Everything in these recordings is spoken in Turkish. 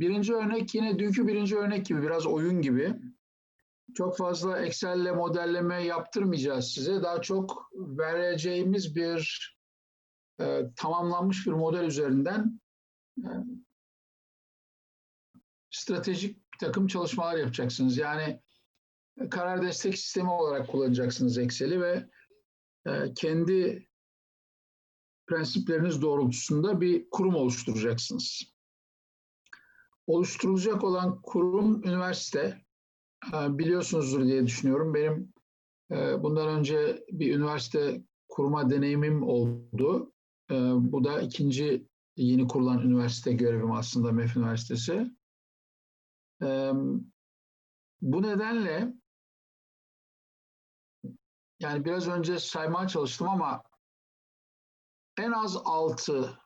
birinci örnek yine dünkü birinci örnek gibi biraz oyun gibi. Çok fazla Excel'le modelleme yaptırmayacağız size. Daha çok vereceğimiz bir e, tamamlanmış bir model üzerinden e, stratejik bir takım çalışmalar yapacaksınız. Yani e, karar destek sistemi olarak kullanacaksınız Excel'i ve e, kendi prensipleriniz doğrultusunda bir kurum oluşturacaksınız. Oluşturulacak olan kurum üniversite. E, Biliyorsunuzdur diye düşünüyorum. Benim e, bundan önce bir üniversite kurma deneyimim oldu. E, Bu da ikinci yeni kurulan üniversite görevim aslında MEF Üniversitesi. E, Bu nedenle yani biraz önce saymaya çalıştım ama en az altı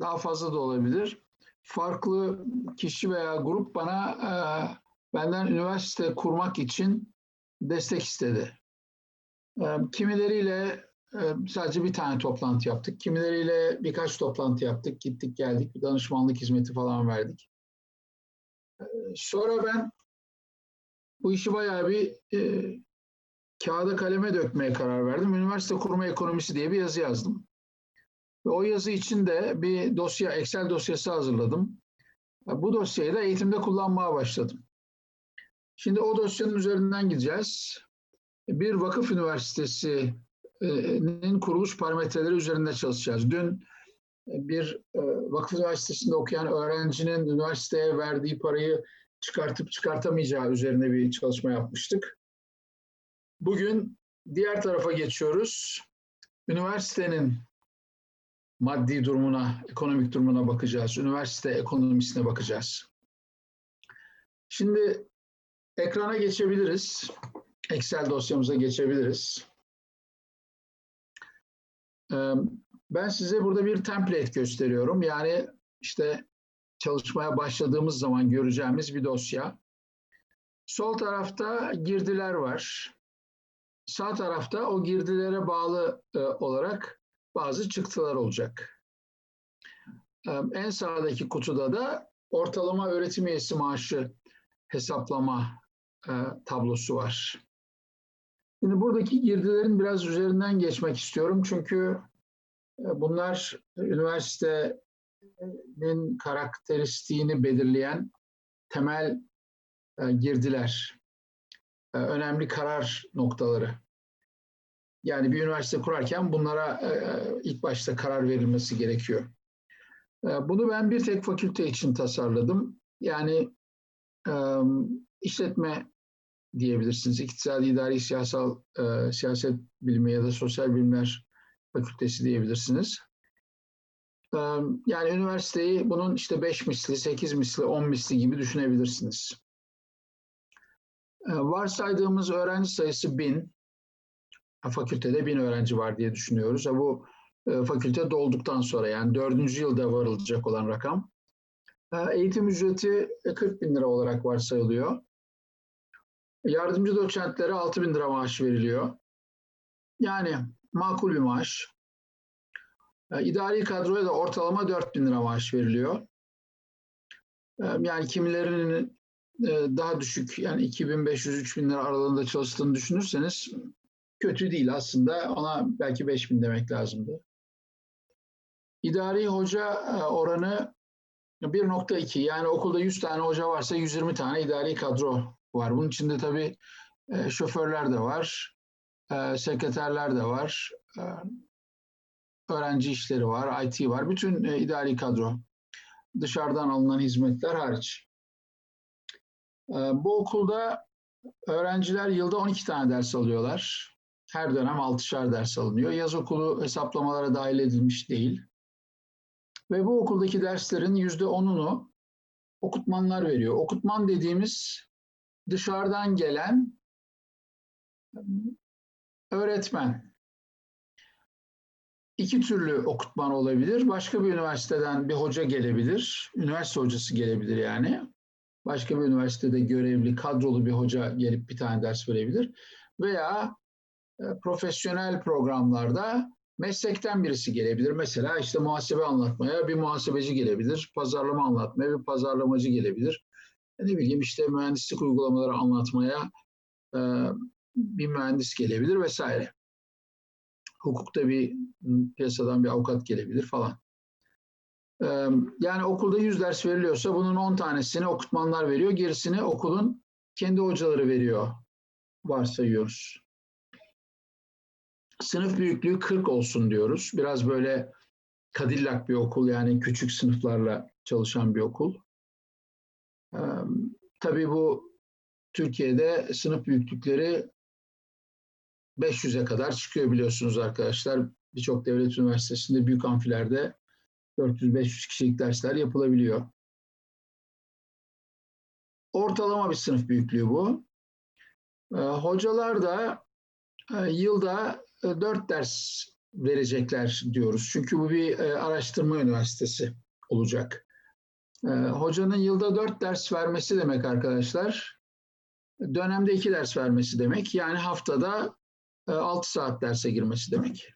daha fazla da olabilir. Farklı kişi veya grup bana e, benden üniversite kurmak için destek istedi. E, kimileriyle e, sadece bir tane toplantı yaptık. Kimileriyle birkaç toplantı yaptık. Gittik geldik. Bir danışmanlık hizmeti falan verdik. E, sonra ben bu işi bayağı bir e, kağıda kaleme dökmeye karar verdim. Üniversite kurma ekonomisi diye bir yazı yazdım. Ve o yazı için de bir dosya, Excel dosyası hazırladım. Bu dosyayı da eğitimde kullanmaya başladım. Şimdi o dosyanın üzerinden gideceğiz. Bir vakıf üniversitesinin kuruluş parametreleri üzerinde çalışacağız. Dün bir e, vakıf üniversitesinde okuyan öğrencinin üniversiteye verdiği parayı çıkartıp çıkartamayacağı üzerine bir çalışma yapmıştık. Bugün diğer tarafa geçiyoruz. Üniversitenin maddi durumuna, ekonomik durumuna bakacağız. Üniversite ekonomisine bakacağız. Şimdi ekrana geçebiliriz. Excel dosyamıza geçebiliriz. Ee, Ben size burada bir template gösteriyorum. Yani işte çalışmaya başladığımız zaman göreceğimiz bir dosya. Sol tarafta girdiler var. Sağ tarafta o girdilere bağlı e, olarak bazı çıktılar olacak. En sağdaki kutuda da ortalama öğretim üyesi maaşı hesaplama e, tablosu var. Şimdi buradaki girdilerin biraz üzerinden geçmek istiyorum çünkü e, bunlar üniversitenin karakteristiğini belirleyen temel e, girdiler önemli karar noktaları. Yani bir üniversite kurarken bunlara e, ilk başta karar verilmesi gerekiyor. E, Bunu ben bir tek fakülte için tasarladım. Yani e, işletme diyebilirsiniz. İktisadi, idari, siyasal, e, siyaset bilimi ya da sosyal bilimler fakültesi diyebilirsiniz. E, Yani üniversiteyi bunun işte 5 misli, 8 misli, 10 misli gibi düşünebilirsiniz. E, Varsaydığımız öğrenci sayısı 1000. Fakültede 1000 öğrenci var diye düşünüyoruz. Ha, Bu e, fakülte dolduktan sonra yani dördüncü yılda varılacak olan rakam. E, Eğitim ücreti e, 40 bin lira olarak varsayılıyor. Yardımcı doçentlere 6 bin lira maaş veriliyor. Yani makul bir maaş. E, İdari kadroya da ortalama 4 bin lira maaş veriliyor. E, Yani kimilerinin e, daha düşük yani 2500-3000 lira aralığında çalıştığını düşünürseniz kötü değil aslında. Ona belki 5000 demek lazımdı. İdari hoca e, oranı 1.2 yani okulda 100 tane hoca varsa 120 tane idari kadro var. Bunun içinde tabii e, şoförler de var, e, sekreterler de var, öğrenci işleri var, IT var. Bütün idari kadro. Dışarıdan alınan hizmetler hariç. Bu okulda öğrenciler yılda 12 tane ders alıyorlar. Her dönem 6'şar ders alınıyor. Yaz okulu hesaplamalara dahil edilmiş değil. Ve bu okuldaki derslerin %10'unu okutmanlar veriyor. Okutman dediğimiz dışarıdan gelen öğretmen. İki türlü okutman olabilir. Başka bir üniversiteden bir hoca gelebilir. Üniversite hocası gelebilir yani. Başka bir üniversitede görevli, kadrolu bir hoca gelip bir tane ders verebilir. Veya profesyonel programlarda Meslekten birisi gelebilir. Mesela işte muhasebe anlatmaya bir muhasebeci gelebilir. Pazarlama anlatmaya bir pazarlamacı gelebilir. Ne bileyim işte mühendislik uygulamaları anlatmaya e, bir mühendis gelebilir vesaire. Hukukta bir piyasadan bir avukat gelebilir falan. E, yani okulda 100 ders veriliyorsa bunun 10 tanesini okutmanlar veriyor. Gerisini okulun kendi hocaları veriyor varsayıyoruz. Sınıf büyüklüğü 40 olsun diyoruz. Biraz böyle Cadillac bir okul yani küçük sınıflarla çalışan bir okul. Ee, tabii bu Türkiye'de sınıf büyüklükleri 500'e kadar çıkıyor biliyorsunuz arkadaşlar. Birçok devlet üniversitesinde büyük amfilerde 400-500 kişilik dersler yapılabiliyor. Ortalama bir sınıf büyüklüğü bu. Ee, hocalar da e, yılda e, 4 ders verecekler diyoruz. Çünkü bu bir e, araştırma üniversitesi olacak. E, hocanın yılda 4 ders vermesi demek arkadaşlar. Dönemde 2 ders vermesi demek. Yani haftada 6 saat derse girmesi demek.